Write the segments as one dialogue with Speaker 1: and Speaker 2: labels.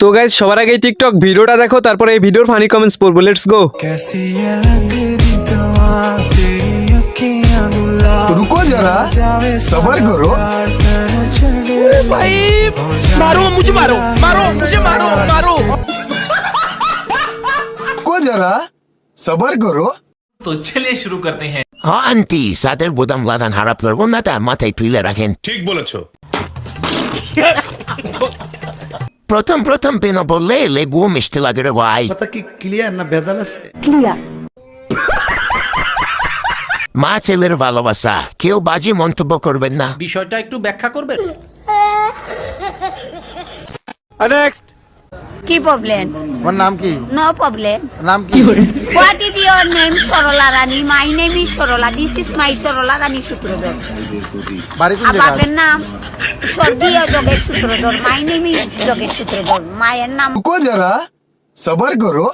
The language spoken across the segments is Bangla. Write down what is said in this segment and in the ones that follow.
Speaker 1: তো গাইজ সবার আগে টিকটক ভিডিওটা দেখো তারপরে এই ভিডিওর ফানি কমেন্টস পড়বো লেটস গো
Speaker 2: कैसी ये लगती दवा तेरी अखियां गुलाब
Speaker 3: रुको जरा
Speaker 2: जावे
Speaker 3: सबर करो
Speaker 2: प्यार तेरे चले
Speaker 4: भाई मारो मुझे मारो मारो मुझे मारो मारो
Speaker 3: रुको जरा सबर करो
Speaker 4: तो चलिए शुरू करते हैं
Speaker 5: হ্যাঁ আন্টি সাদের বোতাম লাদান হারাপ করবো না তা মাথায় তুলে রাখেন
Speaker 6: ঠিক বলেছো
Speaker 5: প্রথম প্রথম পেন বললে লেবু মিষ্টি লাগে রে ভাই।
Speaker 7: কথা কি ক্লিয়ার না ভেজাল আছে?
Speaker 5: মা ছেলের ভালোবাসা কেউ বাজি মন্তব্য করবেন না।
Speaker 4: বিষয়টা একটু ব্যাখ্যা করবেন?
Speaker 1: নেক্সট
Speaker 8: কি প্রবলেম
Speaker 7: আমার নাম কি?
Speaker 8: নো প্রবলেম
Speaker 7: নাম কি?
Speaker 8: What is your name Sarala Rani my name is Sarala this is my Sarala Rani Sutradhar
Speaker 7: বাড়ি কোন জায়গা
Speaker 8: আপনার নাম স্বর্গীয় জগে সূত্রধর। মাই নেম ইজ জগে সূত্রধর। মায়ের নাম
Speaker 3: কো যারা সবার করো।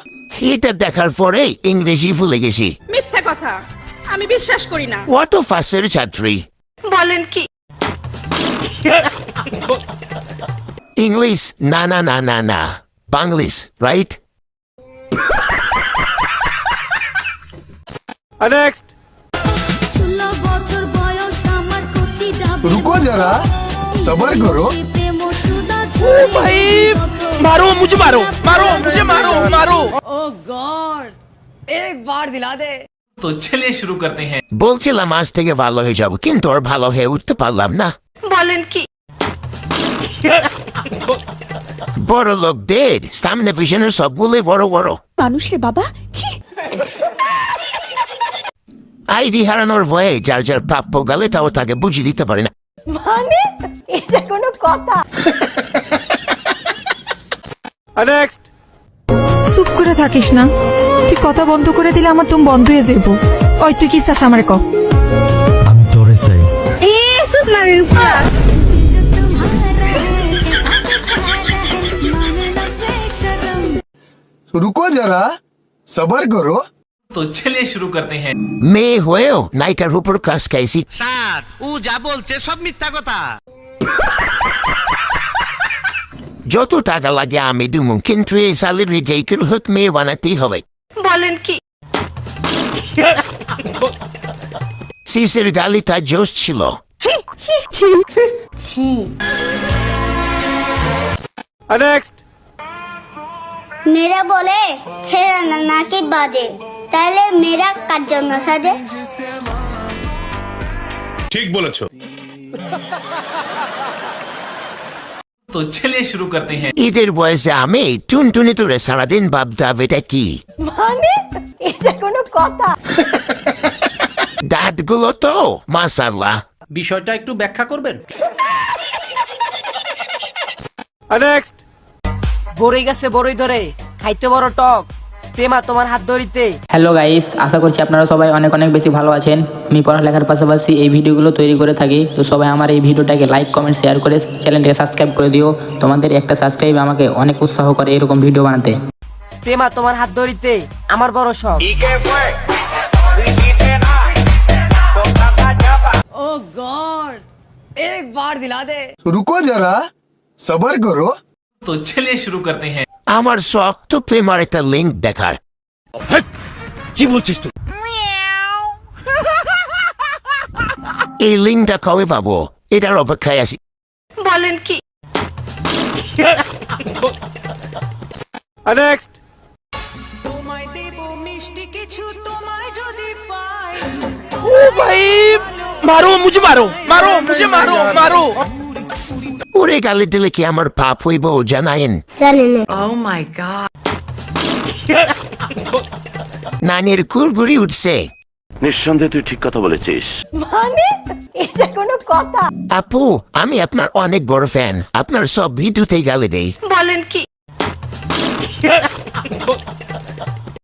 Speaker 5: এটা দেখার পরে ইংরেজি ভুলে গেছি।
Speaker 9: মিথ্যা কথা। আমি বিশ্বাস করি না।
Speaker 5: অত ফাসের ছাত্রী?
Speaker 9: বলেন কি?
Speaker 5: ইংলিশ না না না না না। বাংলিশ রাইট
Speaker 1: নেক্সট
Speaker 10: ষোলো বছর বয়স আমার কচি ডাবে
Speaker 3: रुको जरा सबर करो
Speaker 10: প্রেম সুদা
Speaker 4: भाई मारो मुझे मारो मारो मुझे मारो मारो
Speaker 9: ও গড एक बार दिला दे
Speaker 4: तो चलिए शुरू करते हैं
Speaker 5: বলছিলাম আজ থেকে ভালো হয়ে যাব কিন্তু আর ভালো হয়ে উঠতে পারলাম না
Speaker 9: বলেন কি
Speaker 5: বড় লোকদের সামনে পিছনে সবগুলোই বড় বড়।
Speaker 9: মানুষ রে বাবা
Speaker 5: আইডি হারানোর ভয়ে যার যার প্রাপ্য গেলে তাও তাকে বুঝিয়ে দিতে পারে না।
Speaker 9: মানে? এটা কোনো কথা।
Speaker 1: নেক্সট
Speaker 11: চুপ করে থাকিস না। তুই কথা বন্ধ করে দিলে আমার তুমি বন্ধ হয়ে যাব ওই তুই কি চাস আমার ক?
Speaker 3: रुको जरा सबर करो
Speaker 4: तो चलिए शुरू करते हैं
Speaker 5: মেয়ে হয়েও নায়িকার উপর কাজ খাইছি
Speaker 4: স্যার ও যা বলছে সব মিথ্যা কথা
Speaker 5: যত টাকা লাগে আমি দিমু কিন্তু এই স্যালারি যেই করে হোক মেয়ে বানাতেই হবে
Speaker 9: বলেন কি
Speaker 5: সিসের গালি তার জোশ ছিল
Speaker 8: ছি
Speaker 1: নেক্সট
Speaker 10: মেয়েরা বলে ছেলে নাকি বাজে? তাহলে মেয়েরা কার জন্য সাজে?
Speaker 6: ঠিক বলেছ।
Speaker 4: তো ছেলে শুরু করতে হ্যাঁ।
Speaker 5: ঈদের বয়সে আমি টুনটুনি তুলে সারাদিন ভাবতাম এটা কি?
Speaker 9: মানে? এটা কোনো কথা?
Speaker 5: দাঁতগুলো তো মাসাল্লাহ
Speaker 4: বিষয়টা একটু ব্যাখ্যা করবেন?
Speaker 1: নেক্সট
Speaker 9: বড়ই গাছে বড়ই ধরে। খাইতে বড় টক। প্রেমা তোমার হাত ধরিতে।
Speaker 12: হ্যালো গাইস আশা করছি আপনারা সবাই অনেক অনেক বেশি ভালো আছেন। আমি পড়ালেখার পাশাপাশি এই ভিডিওগুলো তৈরি করে থাকি। তো সবাই আমার এই ভিডিওটাকে লাইক কমেন্ট শেয়ার করে চ্যানেলটাকে সাবস্ক্রাইব করে দিও। তোমাদের একটা সাবস্ক্রাইব আমাকে অনেক উৎসাহ করে এরকম ভিডিও বানাতে।
Speaker 9: প্রেমা তোমার হাত ধরিতে। আমার বড় শখ। ও গড একবার দিলা দে।
Speaker 3: রুকো জরা সবর করো।
Speaker 4: तो चलिए शुरू करते हैं
Speaker 5: আমার শখ তো প্রেমার একটা লিঙ্ক দেখার
Speaker 4: কি বলছিস তুই
Speaker 5: এই লিঙ্কটা কবে পাবো এটার অপেক্ষায় আছি
Speaker 9: বলেন কি
Speaker 1: নেক্সট
Speaker 2: তোমায় দেব মিষ্টি কিছু তোমায় যদি পাই
Speaker 4: ओ भाई मारो मुझे मारो मारो मुझे मारो मारो
Speaker 5: ওরে গালি দিলে কি আমার পাপ হইব জানায়েন?
Speaker 9: গড
Speaker 5: নানির কুরগুড়ি উঠছে।
Speaker 6: নিঃসন্দেহে তুই ঠিক কথা বলেছিস।
Speaker 9: মানে? এটা কোনো কথা?
Speaker 5: আপু আমি আপনার অনেক বড় ফ্যান। আপনার সব ভিডিওতেই গালি দেই।
Speaker 9: বলেন কি?